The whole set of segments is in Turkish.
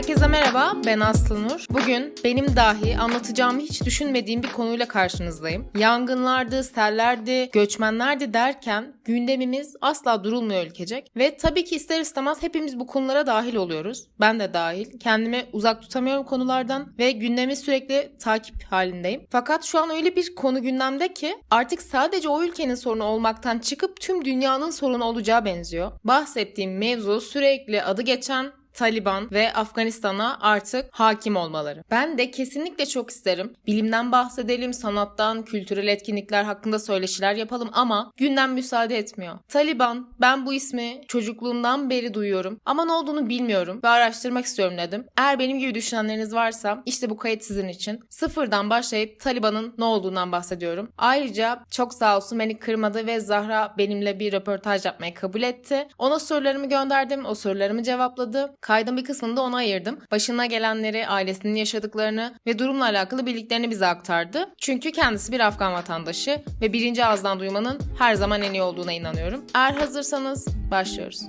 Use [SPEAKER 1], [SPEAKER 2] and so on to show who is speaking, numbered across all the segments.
[SPEAKER 1] Herkese merhaba, ben Aslı Nur. Bugün benim dahi anlatacağımı hiç düşünmediğim bir konuyla karşınızdayım. Yangınlardı, sellerdi, göçmenlerdi derken gündemimiz asla durulmuyor ülkecek. Ve tabii ki ister istemez hepimiz bu konulara dahil oluyoruz. Ben de dahil. Kendimi uzak tutamıyorum konulardan ve gündemi sürekli takip halindeyim. Fakat şu an öyle bir konu gündemde ki artık sadece o ülkenin sorunu olmaktan çıkıp tüm dünyanın sorunu olacağı benziyor. Bahsettiğim mevzu sürekli adı geçen Taliban ve Afganistan'a artık hakim olmaları. Ben de kesinlikle çok isterim. Bilimden bahsedelim, sanattan, kültürel etkinlikler hakkında söyleşiler yapalım ama gündem müsaade etmiyor. Taliban, ben bu ismi çocukluğumdan beri duyuyorum ama ne olduğunu bilmiyorum ve araştırmak istiyorum dedim. Eğer benim gibi düşünenleriniz varsa işte bu kayıt sizin için. Sıfırdan başlayıp Taliban'ın ne olduğundan bahsediyorum. Ayrıca çok sağ olsun beni kırmadı ve Zahra benimle bir röportaj yapmayı kabul etti. Ona sorularımı gönderdim, o sorularımı cevapladı. Kaydın bir kısmını da ona ayırdım. Başına gelenleri, ailesinin yaşadıklarını ve durumla alakalı bildiklerini bize aktardı. Çünkü kendisi bir Afgan vatandaşı ve birinci ağızdan duymanın her zaman en iyi olduğuna inanıyorum. Eğer hazırsanız başlıyoruz.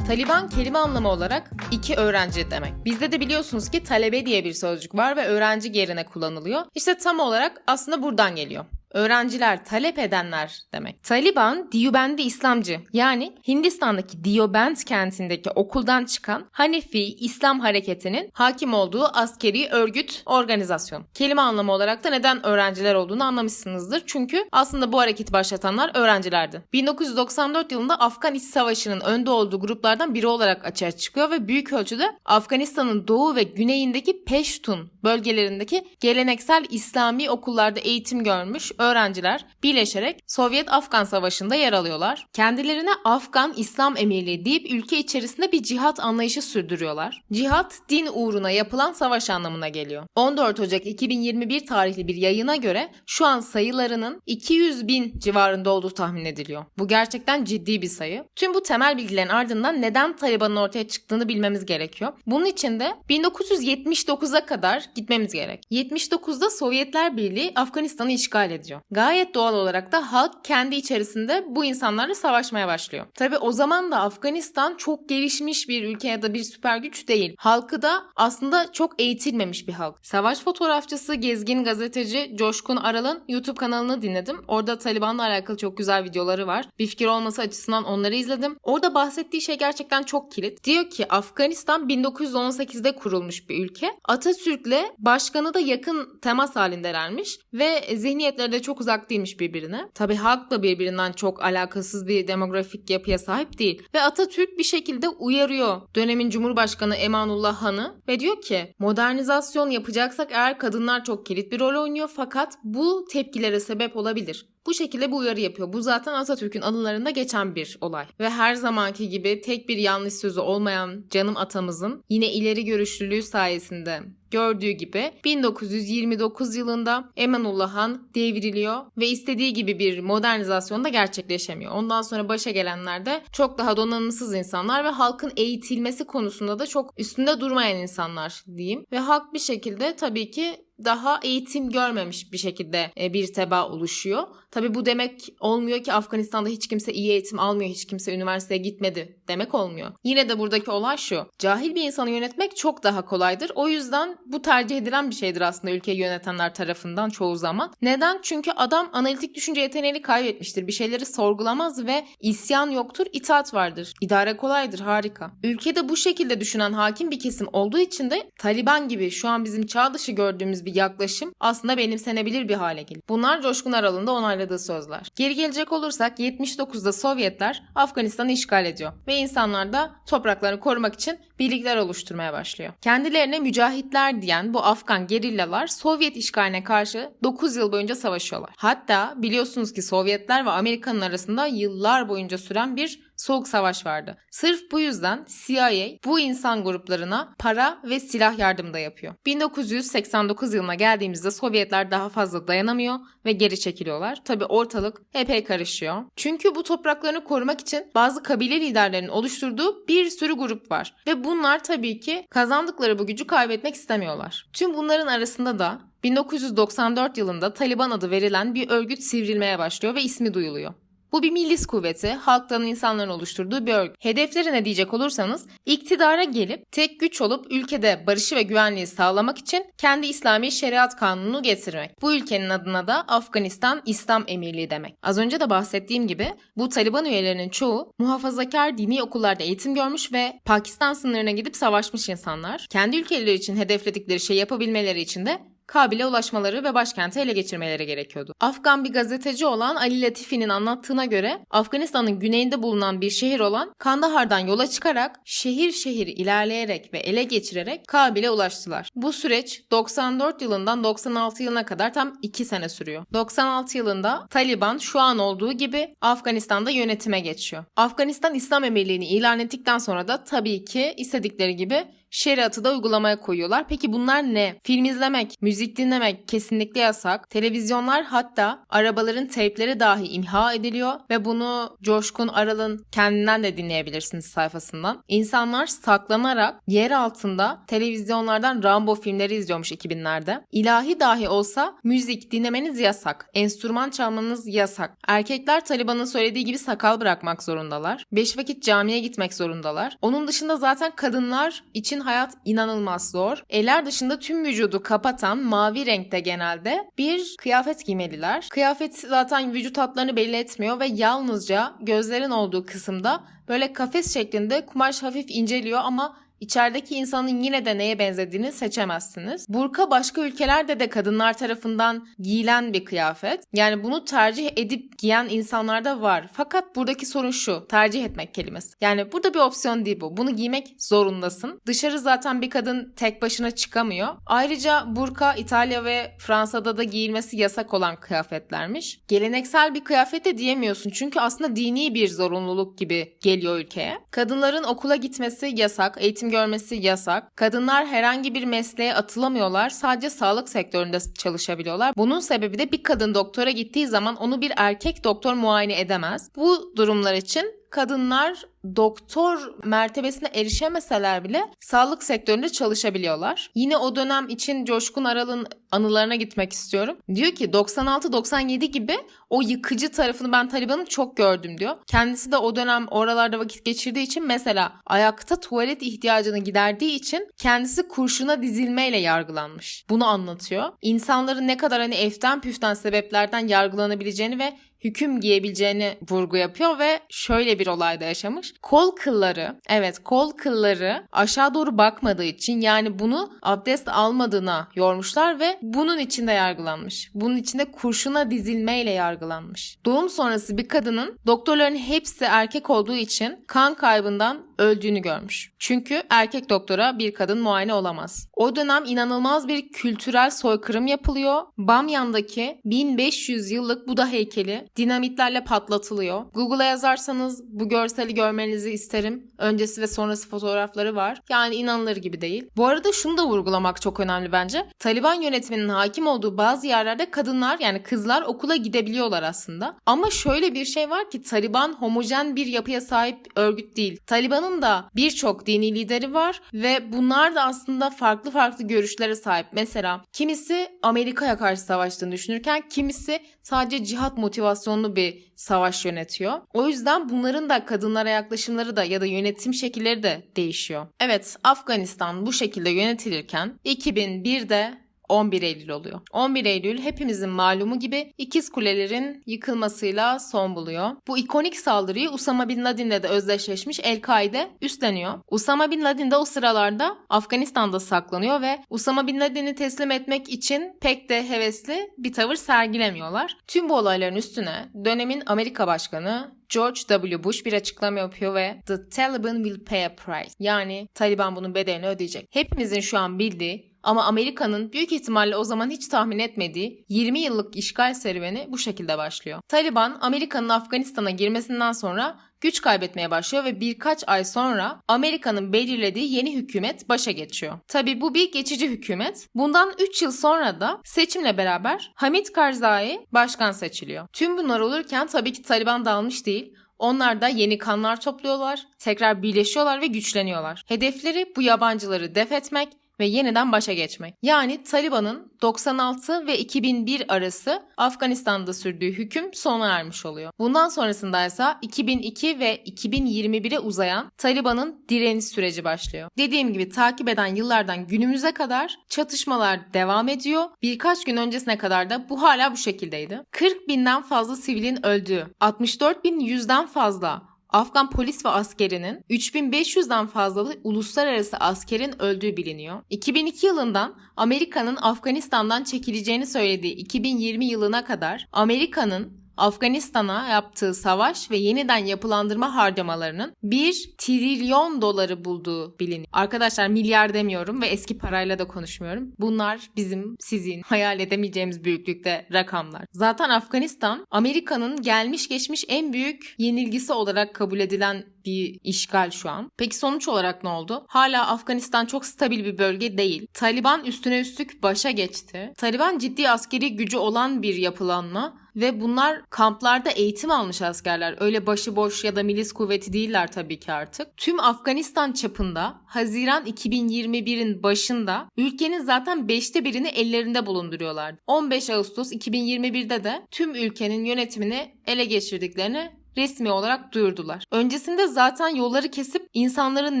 [SPEAKER 1] Taliban kelime anlamı olarak iki öğrenci demek. Bizde de biliyorsunuz ki talebe diye bir sözcük var ve öğrenci yerine kullanılıyor. İşte tam olarak aslında buradan geliyor. Öğrenciler, talep edenler demek. Taliban, Diyubendi İslamcı yani Hindistan'daki Diyobend kentindeki okuldan çıkan Hanefi İslam hareketinin hakim olduğu askeri örgüt organizasyon. Kelime anlamı olarak da neden öğrenciler olduğunu anlamışsınızdır. Çünkü aslında bu hareketi başlatanlar öğrencilerdi. 1994 yılında Afgan İç Savaşı'nın önde olduğu gruplardan biri olarak açığa çıkıyor ve büyük ölçüde Afganistan'ın doğu ve güneyindeki Peştun bölgelerindeki geleneksel İslami okullarda eğitim görmüş öğrenciler birleşerek Sovyet-Afgan Savaşı'nda yer alıyorlar. Kendilerine Afgan İslam Emirliği deyip ülke içerisinde bir cihat anlayışı sürdürüyorlar. Cihat, din uğruna yapılan savaş anlamına geliyor. 14 Ocak 2021 tarihli bir yayına göre şu an sayılarının 200 bin civarında olduğu tahmin ediliyor. Bu gerçekten ciddi bir sayı. Tüm bu temel bilgilerin ardından neden Taliban'ın ortaya çıktığını bilmemiz gerekiyor. Bunun için de 1979'a kadar gitmemiz gerek. 79'da Sovyetler Birliği Afganistan'ı işgal ediyor. Gayet doğal olarak da halk kendi içerisinde bu insanlarla savaşmaya başlıyor. Tabi o zaman da Afganistan çok gelişmiş bir ülke ya da bir süper güç değil. Halkı da aslında çok eğitilmemiş bir halk. Savaş fotoğrafçısı, gezgin gazeteci Coşkun Aral'ın YouTube kanalını dinledim. Orada Taliban'la alakalı çok güzel videoları var. Bir fikir olması açısından onları izledim. Orada bahsettiği şey gerçekten çok kilit. Diyor ki Afganistan 1918'de kurulmuş bir ülke. Atatürk'le başkanı da yakın temas halindelermiş ve zihniyetleri de çok uzak değilmiş birbirine. Tabi halk da birbirinden çok alakasız bir demografik yapıya sahip değil. Ve Atatürk bir şekilde uyarıyor dönemin Cumhurbaşkanı Emanullah Han'ı ve diyor ki modernizasyon yapacaksak eğer kadınlar çok kilit bir rol oynuyor fakat bu tepkilere sebep olabilir. Bu şekilde bu uyarı yapıyor. Bu zaten Atatürk'ün anılarında geçen bir olay. Ve her zamanki gibi tek bir yanlış sözü olmayan canım atamızın yine ileri görüşlülüğü sayesinde gördüğü gibi 1929 yılında Emanullah Han devriliyor ve istediği gibi bir modernizasyon da gerçekleşemiyor. Ondan sonra başa gelenler de çok daha donanımsız insanlar ve halkın eğitilmesi konusunda da çok üstünde durmayan insanlar diyeyim. Ve halk bir şekilde tabii ki daha eğitim görmemiş bir şekilde e, bir teba oluşuyor. Tabi bu demek olmuyor ki Afganistan'da hiç kimse iyi eğitim almıyor, hiç kimse üniversiteye gitmedi demek olmuyor. Yine de buradaki olay şu. Cahil bir insanı yönetmek çok daha kolaydır. O yüzden bu tercih edilen bir şeydir aslında ülkeyi yönetenler tarafından çoğu zaman. Neden? Çünkü adam analitik düşünce yeteneğini kaybetmiştir. Bir şeyleri sorgulamaz ve isyan yoktur, itaat vardır. İdare kolaydır, harika. Ülkede bu şekilde düşünen hakim bir kesim olduğu için de Taliban gibi şu an bizim çağ dışı gördüğümüz bir yaklaşım aslında benimsenebilir bir hale geliyor. Bunlar Coşkun Aral'ın onayladığı sözler. Geri gelecek olursak 79'da Sovyetler Afganistan'ı işgal ediyor ve insanlar da topraklarını korumak için birlikler oluşturmaya başlıyor. Kendilerine mücahitler diyen bu Afgan gerillalar Sovyet işgaline karşı 9 yıl boyunca savaşıyorlar. Hatta biliyorsunuz ki Sovyetler ve Amerika'nın arasında yıllar boyunca süren bir soğuk savaş vardı. Sırf bu yüzden CIA bu insan gruplarına para ve silah yardımı da yapıyor. 1989 yılına geldiğimizde Sovyetler daha fazla dayanamıyor ve geri çekiliyorlar. Tabi ortalık epey karışıyor. Çünkü bu topraklarını korumak için bazı kabile liderlerinin oluşturduğu bir sürü grup var. Ve bunlar tabii ki kazandıkları bu gücü kaybetmek istemiyorlar. Tüm bunların arasında da 1994 yılında Taliban adı verilen bir örgüt sivrilmeye başlıyor ve ismi duyuluyor. Bu bir milis kuvveti, halktan insanların oluşturduğu bir örgüt. Hedefleri diyecek olursanız, iktidara gelip tek güç olup ülkede barışı ve güvenliği sağlamak için kendi İslami şeriat kanununu getirmek. Bu ülkenin adına da Afganistan İslam Emirliği demek. Az önce de bahsettiğim gibi bu Taliban üyelerinin çoğu muhafazakar dini okullarda eğitim görmüş ve Pakistan sınırına gidip savaşmış insanlar. Kendi ülkeleri için hedefledikleri şey yapabilmeleri için de Kabil'e ulaşmaları ve başkenti ele geçirmeleri gerekiyordu. Afgan bir gazeteci olan Ali Latifi'nin anlattığına göre Afganistan'ın güneyinde bulunan bir şehir olan Kandahar'dan yola çıkarak şehir şehir ilerleyerek ve ele geçirerek Kabil'e ulaştılar. Bu süreç 94 yılından 96 yılına kadar tam 2 sene sürüyor. 96 yılında Taliban şu an olduğu gibi Afganistan'da yönetime geçiyor. Afganistan İslam Emirliği'ni ilan ettikten sonra da tabii ki istedikleri gibi şeriatı da uygulamaya koyuyorlar. Peki bunlar ne? Film izlemek, müzik dinlemek kesinlikle yasak. Televizyonlar hatta arabaların teypleri dahi imha ediliyor ve bunu Coşkun Aral'ın kendinden de dinleyebilirsiniz sayfasından. İnsanlar saklanarak yer altında televizyonlardan Rambo filmleri izliyormuş 2000'lerde. İlahi dahi olsa müzik dinlemeniz yasak. Enstrüman çalmanız yasak. Erkekler Taliban'ın söylediği gibi sakal bırakmak zorundalar. Beş vakit camiye gitmek zorundalar. Onun dışında zaten kadınlar için hayat inanılmaz zor. Eller dışında tüm vücudu kapatan mavi renkte genelde bir kıyafet giymeliler. Kıyafet zaten vücut hatlarını belli etmiyor ve yalnızca gözlerin olduğu kısımda böyle kafes şeklinde kumaş hafif inceliyor ama İçerideki insanın yine de neye benzediğini seçemezsiniz. Burka başka ülkelerde de kadınlar tarafından giyilen bir kıyafet. Yani bunu tercih edip giyen insanlar da var. Fakat buradaki sorun şu. Tercih etmek kelimesi. Yani burada bir opsiyon değil bu. Bunu giymek zorundasın. Dışarı zaten bir kadın tek başına çıkamıyor. Ayrıca burka İtalya ve Fransa'da da giyilmesi yasak olan kıyafetlermiş. Geleneksel bir kıyafet de diyemiyorsun. Çünkü aslında dini bir zorunluluk gibi geliyor ülkeye. Kadınların okula gitmesi yasak. Eğitim görmesi yasak. Kadınlar herhangi bir mesleğe atılamıyorlar. Sadece sağlık sektöründe çalışabiliyorlar. Bunun sebebi de bir kadın doktora gittiği zaman onu bir erkek doktor muayene edemez. Bu durumlar için kadınlar doktor mertebesine erişemeseler bile sağlık sektöründe çalışabiliyorlar. Yine o dönem için Coşkun Aral'ın anılarına gitmek istiyorum. Diyor ki 96-97 gibi o yıkıcı tarafını ben Taliban'ın çok gördüm diyor. Kendisi de o dönem oralarda vakit geçirdiği için mesela ayakta tuvalet ihtiyacını giderdiği için kendisi kurşuna dizilmeyle yargılanmış. Bunu anlatıyor. İnsanların ne kadar hani eften püften sebeplerden yargılanabileceğini ve hüküm giyebileceğini vurgu yapıyor ve şöyle bir olayda yaşamış. Kol kılları, evet kol kılları aşağı doğru bakmadığı için yani bunu abdest almadığına yormuşlar ve bunun içinde yargılanmış. Bunun içinde kurşuna dizilmeyle yargılanmış. Doğum sonrası bir kadının doktorların hepsi erkek olduğu için kan kaybından öldüğünü görmüş. Çünkü erkek doktora bir kadın muayene olamaz. O dönem inanılmaz bir kültürel soykırım yapılıyor. Bamyan'daki 1500 yıllık Buda heykeli dinamitlerle patlatılıyor. Google'a yazarsanız bu görseli görmenizi isterim. Öncesi ve sonrası fotoğrafları var. Yani inanılır gibi değil. Bu arada şunu da vurgulamak çok önemli bence. Taliban yönetiminin hakim olduğu bazı yerlerde kadınlar yani kızlar okula gidebiliyorlar aslında. Ama şöyle bir şey var ki Taliban homojen bir yapıya sahip örgüt değil. Taliban'ın da birçok dini lideri var ve bunlar da aslında farklı farklı görüşlere sahip. Mesela kimisi Amerika'ya karşı savaştığını düşünürken kimisi sadece cihat motivasyonlu bir savaş yönetiyor. O yüzden bunların da kadınlara yaklaşımları da ya da yönetim şekilleri de değişiyor. Evet Afganistan bu şekilde yönetilirken 2001'de 11 Eylül oluyor. 11 Eylül hepimizin malumu gibi ikiz kulelerin yıkılmasıyla son buluyor. Bu ikonik saldırıyı Usama Bin Laden'le de özdeşleşmiş El-Kaide üstleniyor. Usama Bin Laden de o sıralarda Afganistan'da saklanıyor ve Usama Bin Laden'i teslim etmek için pek de hevesli bir tavır sergilemiyorlar. Tüm bu olayların üstüne dönemin Amerika Başkanı George W. Bush bir açıklama yapıyor ve The Taliban will pay a price. Yani Taliban bunun bedelini ödeyecek. Hepimizin şu an bildiği ama Amerika'nın büyük ihtimalle o zaman hiç tahmin etmediği 20 yıllık işgal serüveni bu şekilde başlıyor. Taliban Amerika'nın Afganistan'a girmesinden sonra güç kaybetmeye başlıyor ve birkaç ay sonra Amerika'nın belirlediği yeni hükümet başa geçiyor. Tabi bu bir geçici hükümet. Bundan 3 yıl sonra da seçimle beraber Hamid Karzai başkan seçiliyor. Tüm bunlar olurken tabii ki Taliban dağılmış değil. Onlar da yeni kanlar topluyorlar, tekrar birleşiyorlar ve güçleniyorlar. Hedefleri bu yabancıları def etmek ve yeniden başa geçmek. Yani Taliban'ın 96 ve 2001 arası Afganistan'da sürdüğü hüküm sona ermiş oluyor. Bundan sonrasında ise 2002 ve 2021'e uzayan Taliban'ın direniş süreci başlıyor. Dediğim gibi takip eden yıllardan günümüze kadar çatışmalar devam ediyor. Birkaç gün öncesine kadar da bu hala bu şekildeydi. 40 binden fazla sivilin öldüğü, 64 bin yüzden fazla Afgan polis ve askerinin 3500'den fazla uluslararası askerin öldüğü biliniyor. 2002 yılından Amerika'nın Afganistan'dan çekileceğini söylediği 2020 yılına kadar Amerika'nın Afganistan'a yaptığı savaş ve yeniden yapılandırma harcamalarının 1 trilyon doları bulduğu biliniyor. Arkadaşlar milyar demiyorum ve eski parayla da konuşmuyorum. Bunlar bizim, sizin hayal edemeyeceğimiz büyüklükte rakamlar. Zaten Afganistan Amerika'nın gelmiş geçmiş en büyük yenilgisi olarak kabul edilen bir işgal şu an. Peki sonuç olarak ne oldu? Hala Afganistan çok stabil bir bölge değil. Taliban üstüne üstlük başa geçti. Taliban ciddi askeri gücü olan bir yapılanma ve bunlar kamplarda eğitim almış askerler. Öyle başıboş ya da milis kuvveti değiller tabii ki artık. Tüm Afganistan çapında Haziran 2021'in başında ülkenin zaten 5'te birini ellerinde bulunduruyorlardı. 15 Ağustos 2021'de de tüm ülkenin yönetimini ele geçirdiklerini resmi olarak duyurdular. Öncesinde zaten yolları kesip insanların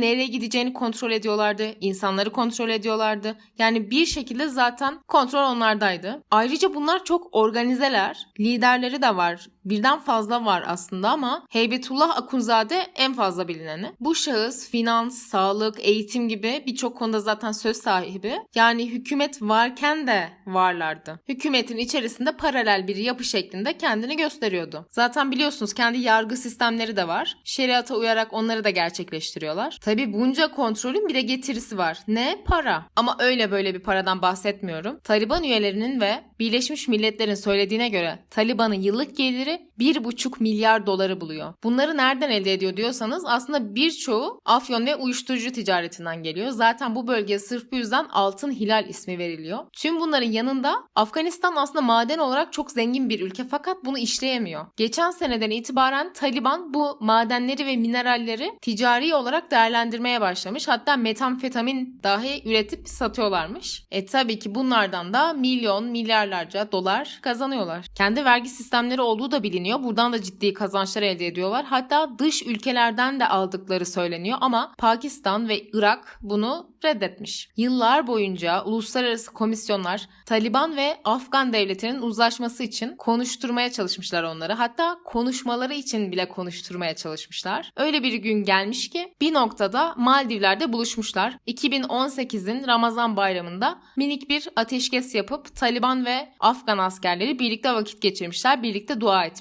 [SPEAKER 1] nereye gideceğini kontrol ediyorlardı. insanları kontrol ediyorlardı. Yani bir şekilde zaten kontrol onlardaydı. Ayrıca bunlar çok organizeler. Liderleri de var. Birden fazla var aslında ama Heybetullah Akunzade en fazla bilineni. Bu şahıs finans, sağlık, eğitim gibi birçok konuda zaten söz sahibi. Yani hükümet varken de varlardı. Hükümetin içerisinde paralel bir yapı şeklinde kendini gösteriyordu. Zaten biliyorsunuz kendi yargı sistemleri de var. Şeriata uyarak onları da gerçekleştiriyorlar. Tabi bunca kontrolün bir de getirisi var. Ne? Para. Ama öyle böyle bir paradan bahsetmiyorum. Taliban üyelerinin ve Birleşmiş Milletler'in söylediğine göre Taliban'ın yıllık geliri 1,5 milyar doları buluyor. Bunları nereden elde ediyor diyorsanız aslında birçoğu afyon ve uyuşturucu ticaretinden geliyor. Zaten bu bölgeye sırf bu yüzden Altın Hilal ismi veriliyor. Tüm bunların yanında Afganistan aslında maden olarak çok zengin bir ülke fakat bunu işleyemiyor. Geçen seneden itibaren Taliban bu madenleri ve mineralleri ticari olarak değerlendirmeye başlamış. Hatta metamfetamin dahi üretip satıyorlarmış. E tabii ki bunlardan da milyon, milyarlarca dolar kazanıyorlar. Kendi vergi sistemleri olduğu da biliniyor. Buradan da ciddi kazançlar elde ediyorlar. Hatta dış ülkelerden de aldıkları söyleniyor ama Pakistan ve Irak bunu reddetmiş. Yıllar boyunca uluslararası komisyonlar Taliban ve Afgan devletinin uzlaşması için konuşturmaya çalışmışlar onları. Hatta konuşmaları için bile konuşturmaya çalışmışlar. Öyle bir gün gelmiş ki bir noktada Maldivler'de buluşmuşlar. 2018'in Ramazan bayramında minik bir ateşkes yapıp Taliban ve Afgan askerleri birlikte vakit geçirmişler, birlikte dua etmişler.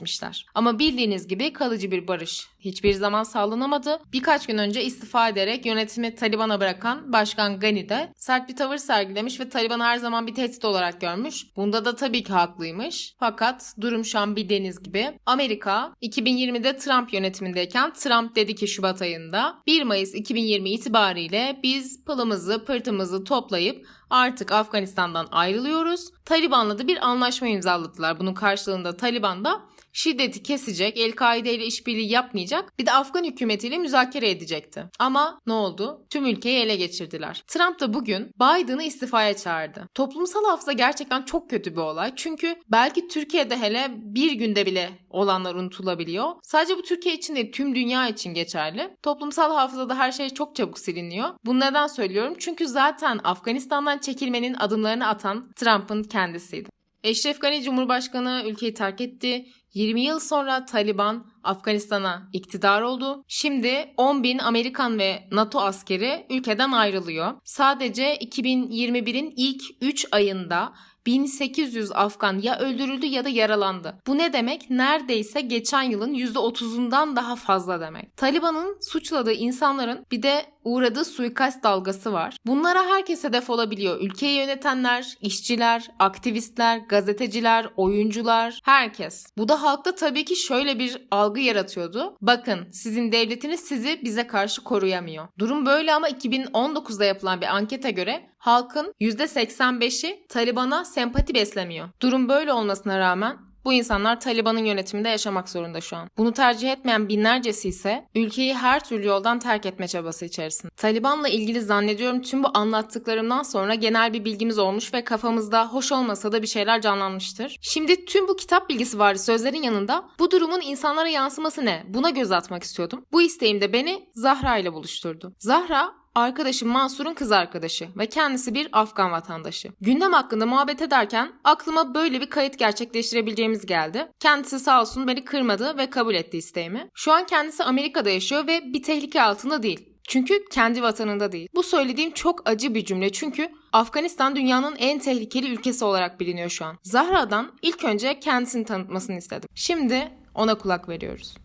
[SPEAKER 1] Ama bildiğiniz gibi kalıcı bir barış hiçbir zaman sağlanamadı. Birkaç gün önce istifa ederek yönetimi Taliban'a bırakan Başkan Gani de sert bir tavır sergilemiş ve Taliban'ı her zaman bir tehdit olarak görmüş. Bunda da tabii ki haklıymış. Fakat durum şu an bildiğiniz gibi. Amerika 2020'de Trump yönetimindeyken Trump dedi ki Şubat ayında 1 Mayıs 2020 itibariyle biz pılımızı pırtımızı toplayıp artık Afganistan'dan ayrılıyoruz. Taliban'la da bir anlaşma imzaladılar. Bunun karşılığında Taliban da şiddeti kesecek, El-Kaide ile işbirliği yapmayacak, bir de Afgan hükümetiyle müzakere edecekti. Ama ne oldu? Tüm ülkeyi ele geçirdiler. Trump da bugün Biden'ı istifaya çağırdı. Toplumsal hafıza gerçekten çok kötü bir olay. Çünkü belki Türkiye'de hele bir günde bile olanlar unutulabiliyor. Sadece bu Türkiye için değil, tüm dünya için geçerli. Toplumsal hafızada her şey çok çabuk siliniyor. Bunu neden söylüyorum? Çünkü zaten Afganistan'dan çekilmenin adımlarını atan Trump'ın kendisiydi. Eşref Gani Cumhurbaşkanı ülkeyi terk etti. 20 yıl sonra Taliban Afganistan'a iktidar oldu. Şimdi 10 bin Amerikan ve NATO askeri ülkeden ayrılıyor. Sadece 2021'in ilk 3 ayında 1800 Afgan ya öldürüldü ya da yaralandı. Bu ne demek? Neredeyse geçen yılın %30'undan daha fazla demek. Taliban'ın suçladığı insanların bir de uğradığı suikast dalgası var. Bunlara herkes hedef olabiliyor. Ülkeyi yönetenler, işçiler, aktivistler, gazeteciler, oyuncular, herkes. Bu da halkta tabii ki şöyle bir algı yaratıyordu. Bakın sizin devletiniz sizi bize karşı koruyamıyor. Durum böyle ama 2019'da yapılan bir ankete göre halkın %85'i Taliban'a sempati beslemiyor. Durum böyle olmasına rağmen Bu insanlar Taliban'ın yönetiminde yaşamak zorunda şu an. Bunu tercih etmeyen binlercesi ise ülkeyi her türlü yoldan terk etme çabası içerisinde. Taliban'la ilgili zannediyorum tüm bu anlattıklarımdan sonra genel bir bilgimiz olmuş ve kafamızda hoş olmasa da bir şeyler canlanmıştır. Şimdi tüm bu kitap bilgisi var sözlerin yanında bu durumun insanlara yansıması ne? Buna göz atmak istiyordum. Bu isteğim de beni Zahra ile buluşturdu. Zahra arkadaşım Mansur'un kız arkadaşı ve kendisi bir Afgan vatandaşı. Gündem hakkında muhabbet ederken aklıma böyle bir kayıt gerçekleştirebileceğimiz geldi. Kendisi sağ olsun beni kırmadı ve kabul etti isteğimi. Şu an kendisi Amerika'da yaşıyor ve bir tehlike altında değil. Çünkü kendi vatanında değil. Bu söylediğim çok acı bir cümle çünkü Afganistan dünyanın en tehlikeli ülkesi olarak biliniyor şu an. Zahra'dan ilk önce kendisini tanıtmasını istedim. Şimdi ona kulak veriyoruz.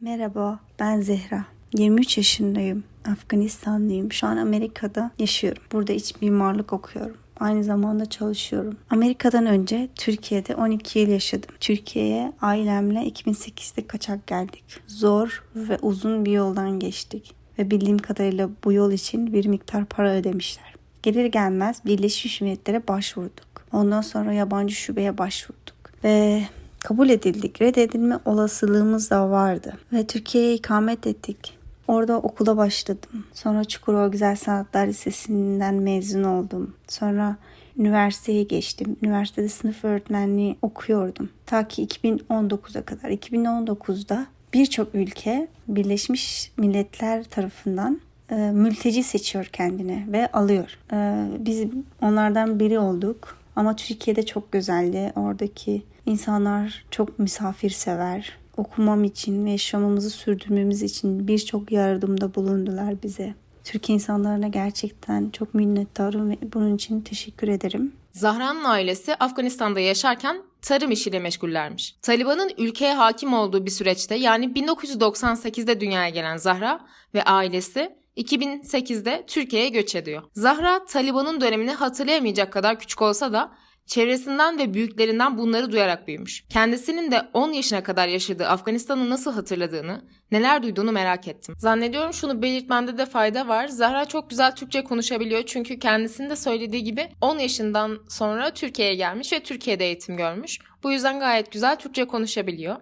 [SPEAKER 2] Merhaba, ben Zehra. 23 yaşındayım. Afganistanlıyım. Şu an Amerika'da yaşıyorum. Burada iç mimarlık okuyorum. Aynı zamanda çalışıyorum. Amerika'dan önce Türkiye'de 12 yıl yaşadım. Türkiye'ye ailemle 2008'de kaçak geldik. Zor ve uzun bir yoldan geçtik. Ve bildiğim kadarıyla bu yol için bir miktar para ödemişler. Gelir gelmez Birleşmiş Milletler'e başvurduk. Ondan sonra yabancı şubeye başvurduk. Ve kabul edildik. Reddedilme olasılığımız da vardı. Ve Türkiye'ye ikamet ettik. Orada okula başladım. Sonra Çukurova Güzel Sanatlar Lisesi'nden mezun oldum. Sonra üniversiteye geçtim. Üniversitede sınıf öğretmenliği okuyordum. Ta ki 2019'a kadar. 2019'da birçok ülke Birleşmiş Milletler tarafından e, mülteci seçiyor kendine ve alıyor. E, biz onlardan biri olduk. Ama Türkiye'de çok güzeldi. Oradaki insanlar çok misafirsever. Okumam için ve yaşamamızı sürdürmemiz için birçok yardımda bulundular bize. Türkiye insanlarına gerçekten çok minnettarım ve bunun için teşekkür ederim.
[SPEAKER 1] Zahra'nın ailesi Afganistan'da yaşarken tarım işiyle meşgullermiş. Taliban'ın ülkeye hakim olduğu bir süreçte yani 1998'de dünyaya gelen Zahra ve ailesi 2008'de Türkiye'ye göç ediyor. Zahra Taliban'ın dönemini hatırlayamayacak kadar küçük olsa da çevresinden ve büyüklerinden bunları duyarak büyümüş. Kendisinin de 10 yaşına kadar yaşadığı Afganistan'ı nasıl hatırladığını, neler duyduğunu merak ettim. Zannediyorum şunu belirtmemde de fayda var. Zahra çok güzel Türkçe konuşabiliyor çünkü kendisinin de söylediği gibi 10 yaşından sonra Türkiye'ye gelmiş ve Türkiye'de eğitim görmüş. Bu yüzden gayet güzel Türkçe konuşabiliyor.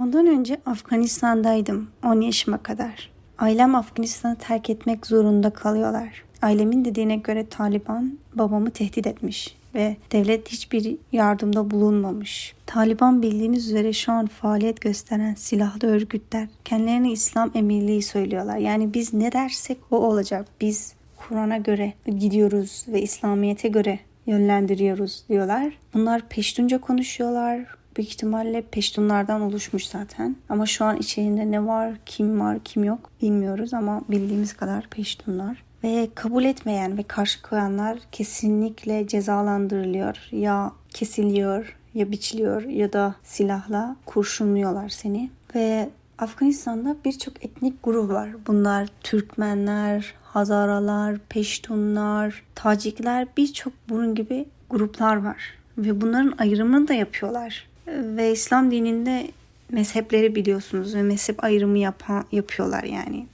[SPEAKER 2] Ondan önce Afganistan'daydım 10 yaşıma kadar. Ailem Afganistan'ı terk etmek zorunda kalıyorlar. Ailemin dediğine göre Taliban babamı tehdit etmiş ve devlet hiçbir yardımda bulunmamış. Taliban bildiğiniz üzere şu an faaliyet gösteren silahlı örgütler kendilerini İslam emirliği söylüyorlar. Yani biz ne dersek o olacak. Biz Kur'an'a göre gidiyoruz ve İslamiyet'e göre yönlendiriyoruz diyorlar. Bunlar Peştunca konuşuyorlar. Büyük ihtimalle Peştunlardan oluşmuş zaten. Ama şu an içerisinde ne var, kim var, kim yok bilmiyoruz ama bildiğimiz kadar Peştunlar. Ve kabul etmeyen ve karşı koyanlar kesinlikle cezalandırılıyor. Ya kesiliyor, ya biçiliyor ya da silahla kurşunluyorlar seni. Ve Afganistan'da birçok etnik grup var. Bunlar Türkmenler, Hazaralar, Peştunlar, Tacikler birçok bunun gibi gruplar var. Ve bunların ayrımını da yapıyorlar. Ve İslam dininde mezhepleri biliyorsunuz ve mezhep ayrımı yapan, yapıyorlar yani.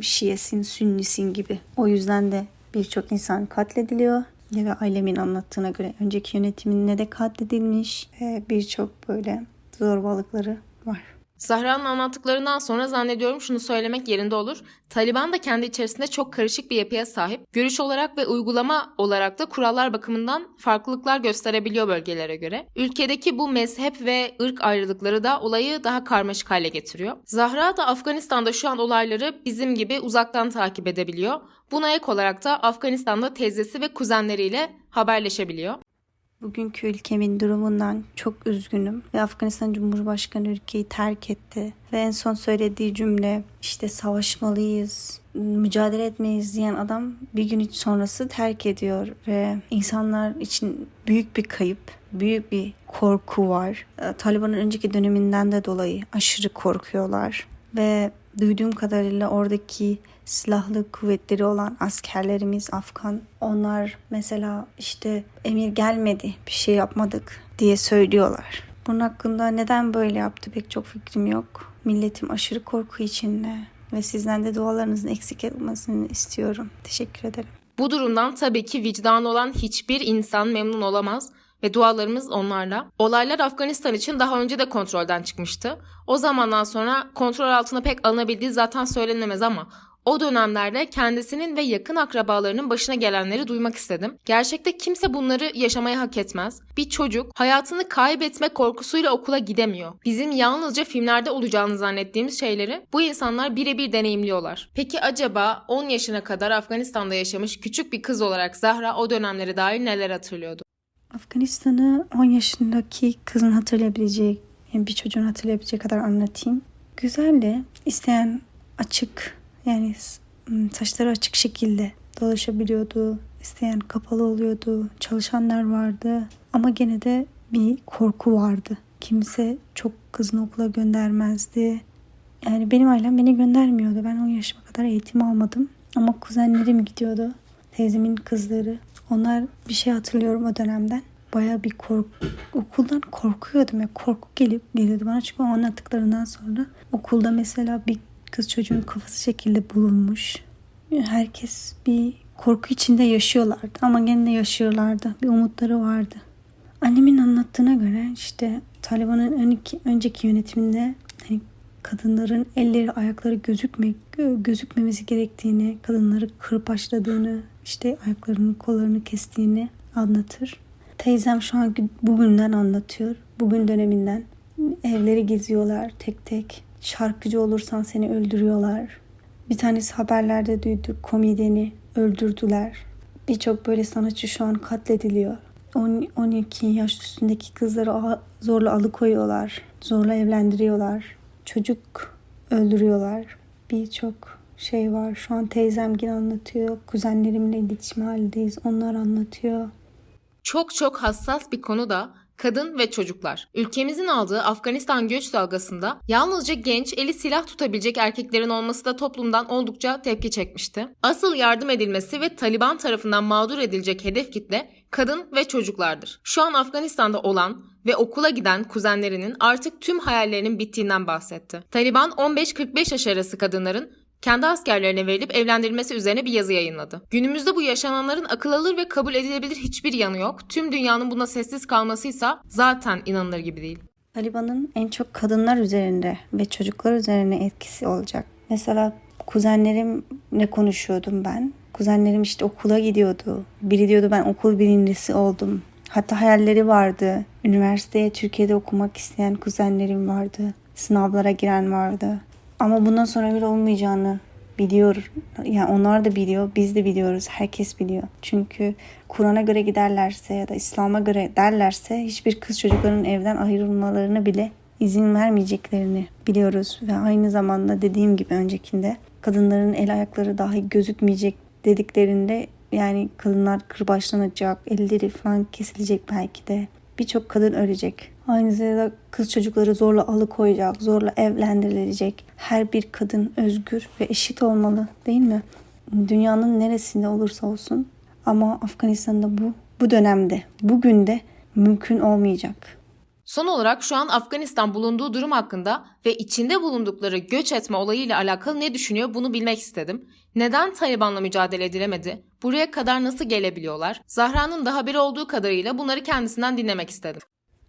[SPEAKER 2] Şiyesin, Sünnisin gibi. O yüzden de birçok insan katlediliyor. Ve ailemin anlattığına göre önceki yönetiminde de katledilmiş. Ve birçok böyle zorbalıkları var.
[SPEAKER 1] Zahra'nın anlattıklarından sonra zannediyorum şunu söylemek yerinde olur. Taliban da kendi içerisinde çok karışık bir yapıya sahip. Görüş olarak ve uygulama olarak da kurallar bakımından farklılıklar gösterebiliyor bölgelere göre. Ülkedeki bu mezhep ve ırk ayrılıkları da olayı daha karmaşık hale getiriyor. Zahra da Afganistan'da şu an olayları bizim gibi uzaktan takip edebiliyor. Buna ek olarak da Afganistan'da teyzesi ve kuzenleriyle haberleşebiliyor.
[SPEAKER 2] Bugünkü ülkemin durumundan çok üzgünüm ve Afganistan Cumhurbaşkanı ülkeyi terk etti. Ve en son söylediği cümle işte savaşmalıyız, mücadele etmeyiz diyen adam bir gün sonrası terk ediyor ve insanlar için büyük bir kayıp, büyük bir korku var. Ee, Taliban'ın önceki döneminden de dolayı aşırı korkuyorlar ve duyduğum kadarıyla oradaki silahlı kuvvetleri olan askerlerimiz Afgan onlar mesela işte emir gelmedi bir şey yapmadık diye söylüyorlar. Bunun hakkında neden böyle yaptı pek çok fikrim yok. Milletim aşırı korku içinde ve sizden de dualarınızın eksik etmesini istiyorum. Teşekkür ederim.
[SPEAKER 1] Bu durumdan tabii ki vicdanı olan hiçbir insan memnun olamaz ve dualarımız onlarla. Olaylar Afganistan için daha önce de kontrolden çıkmıştı. O zamandan sonra kontrol altına pek alınabildiği zaten söylenemez ama o dönemlerde kendisinin ve yakın akrabalarının başına gelenleri duymak istedim. Gerçekte kimse bunları yaşamaya hak etmez. Bir çocuk hayatını kaybetme korkusuyla okula gidemiyor. Bizim yalnızca filmlerde olacağını zannettiğimiz şeyleri bu insanlar birebir deneyimliyorlar. Peki acaba 10 yaşına kadar Afganistan'da yaşamış küçük bir kız olarak Zahra o dönemlere dair neler hatırlıyordu?
[SPEAKER 2] Afganistan'ı 10 yaşındaki kızın hatırlayabileceği, yani bir çocuğun hatırlayabileceği kadar anlatayım. Güzeldi. İsteyen açık, yani saçları açık şekilde dolaşabiliyordu. İsteyen kapalı oluyordu. Çalışanlar vardı. Ama gene de bir korku vardı. Kimse çok kızını okula göndermezdi. Yani benim ailem beni göndermiyordu. Ben 10 yaşıma kadar eğitim almadım. Ama kuzenlerim gidiyordu. Teyzemin kızları. Onlar bir şey hatırlıyorum o dönemden. Baya bir kork okuldan korkuyordum ya. Korku gelip geliyordu bana çünkü o anlattıklarından sonra okulda mesela bir kız çocuğun kafası şekilde bulunmuş. Herkes bir korku içinde yaşıyorlardı ama gene yaşıyorlardı. Bir umutları vardı. Annemin anlattığına göre işte Taliban'ın önceki, önceki yönetiminde hani kadınların elleri ayakları gözükme gözükmemesi gerektiğini, kadınları kırbaçladığını, işte ayaklarını kollarını kestiğini anlatır. Teyzem şu an bugünden anlatıyor. Bugün döneminden. Evleri geziyorlar tek tek. Şarkıcı olursan seni öldürüyorlar. Bir tanesi haberlerde duydu komedini öldürdüler. Birçok böyle sanatçı şu an katlediliyor. 10 12 yaş üstündeki kızları zorla alıkoyuyorlar. Zorla evlendiriyorlar. Çocuk öldürüyorlar. Birçok şey var. Şu an teyzem yine anlatıyor. Kuzenlerimle iletişim halindeyiz. Onlar anlatıyor.
[SPEAKER 1] Çok çok hassas bir konu da kadın ve çocuklar. Ülkemizin aldığı Afganistan göç dalgasında yalnızca genç eli silah tutabilecek erkeklerin olması da toplumdan oldukça tepki çekmişti. Asıl yardım edilmesi ve Taliban tarafından mağdur edilecek hedef kitle kadın ve çocuklardır. Şu an Afganistan'da olan ve okula giden kuzenlerinin artık tüm hayallerinin bittiğinden bahsetti. Taliban 15-45 yaş arası kadınların kendi askerlerine verilip evlendirilmesi üzerine bir yazı yayınladı. Günümüzde bu yaşananların akıl alır ve kabul edilebilir hiçbir yanı yok. Tüm dünyanın buna sessiz kalmasıysa zaten inanılır gibi değil.
[SPEAKER 2] Taliban'ın en çok kadınlar üzerinde ve çocuklar üzerine etkisi olacak. Mesela kuzenlerimle konuşuyordum ben. Kuzenlerim işte okula gidiyordu. Biri diyordu ben okul birincisi oldum. Hatta hayalleri vardı. Üniversiteye Türkiye'de okumak isteyen kuzenlerim vardı. Sınavlara giren vardı. Ama bundan sonra öyle olmayacağını biliyor. Yani onlar da biliyor, biz de biliyoruz, herkes biliyor. Çünkü Kur'an'a göre giderlerse ya da İslam'a göre derlerse hiçbir kız çocukların evden ayrılmalarına bile izin vermeyeceklerini biliyoruz. Ve aynı zamanda dediğim gibi öncekinde kadınların el ayakları dahi gözükmeyecek dediklerinde yani kadınlar kırbaçlanacak, elleri falan kesilecek belki de. Birçok kadın ölecek. Aynı zamanda kız çocukları zorla alıkoyacak, zorla evlendirilecek. Her bir kadın özgür ve eşit olmalı değil mi? Dünyanın neresinde olursa olsun ama Afganistan'da bu bu dönemde, bugün de mümkün olmayacak.
[SPEAKER 1] Son olarak şu an Afganistan bulunduğu durum hakkında ve içinde bulundukları göç etme olayıyla alakalı ne düşünüyor bunu bilmek istedim. Neden Taliban'la mücadele edilemedi? Buraya kadar nasıl gelebiliyorlar? Zahra'nın da haberi olduğu kadarıyla bunları kendisinden dinlemek istedim.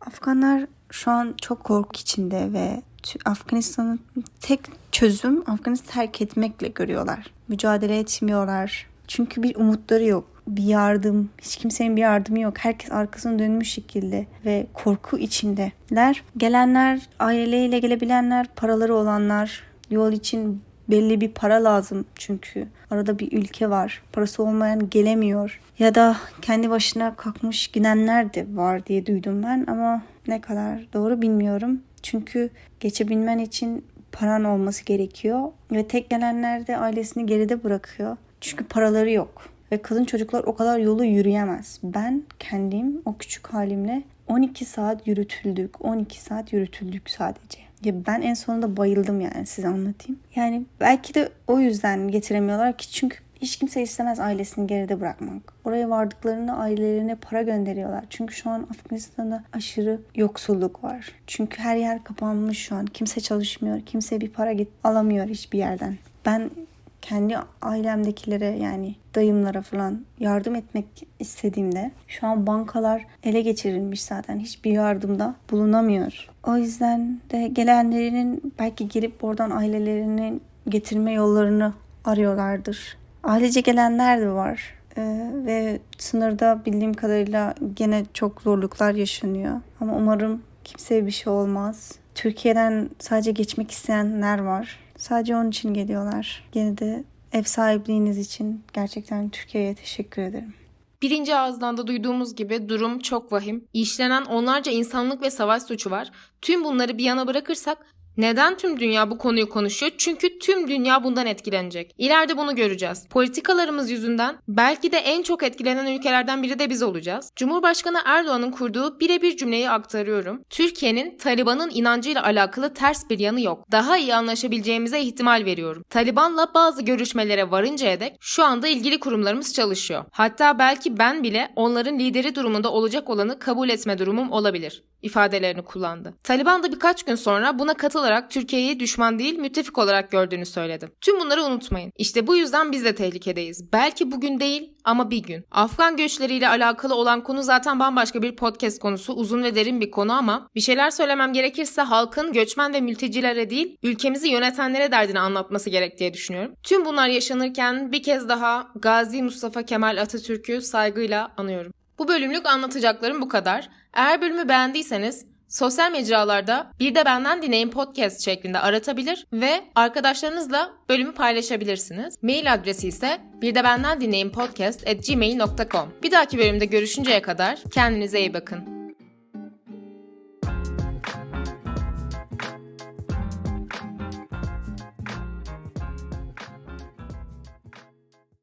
[SPEAKER 2] Afganlar şu an çok korku içinde ve Afganistan'ın tek çözüm Afganistan'ı terk etmekle görüyorlar. Mücadele etmiyorlar. Çünkü bir umutları yok. Bir yardım, hiç kimsenin bir yardımı yok. Herkes arkasını dönmüş şekilde ve korku içindeler. Gelenler, aileyle gelebilenler, paraları olanlar, yol için belli bir para lazım çünkü arada bir ülke var. Parası olmayan gelemiyor. Ya da kendi başına kalkmış gidenler de var diye duydum ben ama ne kadar doğru bilmiyorum. Çünkü geçebilmen için paran olması gerekiyor ve tek gelenler de ailesini geride bırakıyor. Çünkü paraları yok ve kadın çocuklar o kadar yolu yürüyemez. Ben kendim o küçük halimle 12 saat yürütüldük. 12 saat yürütüldük sadece. Ya ben en sonunda bayıldım yani size anlatayım. Yani belki de o yüzden getiremiyorlar ki çünkü hiç kimse istemez ailesini geride bırakmak. Oraya vardıklarında ailelerine para gönderiyorlar. Çünkü şu an Afganistan'da aşırı yoksulluk var. Çünkü her yer kapanmış şu an. Kimse çalışmıyor. Kimse bir para git alamıyor hiçbir yerden. Ben kendi ailemdekilere yani dayımlara falan yardım etmek istediğimde şu an bankalar ele geçirilmiş zaten hiçbir yardımda bulunamıyor. O yüzden de gelenlerinin belki gelip oradan ailelerinin getirme yollarını arıyorlardır. Ailece gelenler de var. Ee, ve sınırda bildiğim kadarıyla gene çok zorluklar yaşanıyor. Ama umarım kimseye bir şey olmaz. Türkiye'den sadece geçmek isteyenler var. Sadece onun için geliyorlar. Gene de ev sahipliğiniz için gerçekten Türkiye'ye teşekkür ederim.
[SPEAKER 1] Birinci ağızdan da duyduğumuz gibi durum çok vahim. İşlenen onlarca insanlık ve savaş suçu var. Tüm bunları bir yana bırakırsak neden tüm dünya bu konuyu konuşuyor? Çünkü tüm dünya bundan etkilenecek. İleride bunu göreceğiz. Politikalarımız yüzünden belki de en çok etkilenen ülkelerden biri de biz olacağız. Cumhurbaşkanı Erdoğan'ın kurduğu birebir cümleyi aktarıyorum. Türkiye'nin Taliban'ın inancıyla alakalı ters bir yanı yok. Daha iyi anlaşabileceğimize ihtimal veriyorum. Taliban'la bazı görüşmelere varıncaya dek şu anda ilgili kurumlarımız çalışıyor. Hatta belki ben bile onların lideri durumunda olacak olanı kabul etme durumum olabilir ifadelerini kullandı. Taliban da birkaç gün sonra buna katılarak Türkiye'yi düşman değil müttefik olarak gördüğünü söyledi. Tüm bunları unutmayın. İşte bu yüzden biz de tehlikedeyiz. Belki bugün değil ama bir gün. Afgan göçleriyle alakalı olan konu zaten bambaşka bir podcast konusu. Uzun ve derin bir konu ama bir şeyler söylemem gerekirse halkın göçmen ve mültecilere değil ülkemizi yönetenlere derdini anlatması gerek diye düşünüyorum. Tüm bunlar yaşanırken bir kez daha Gazi Mustafa Kemal Atatürk'ü saygıyla anıyorum. Bu bölümlük anlatacaklarım bu kadar. Eğer bölümü beğendiyseniz sosyal mecralarda bir de benden dinleyin podcast şeklinde aratabilir ve arkadaşlarınızla bölümü paylaşabilirsiniz. Mail adresi ise bir de benden dinleyin podcast at gmail.com. Bir dahaki bölümde görüşünceye kadar kendinize iyi bakın.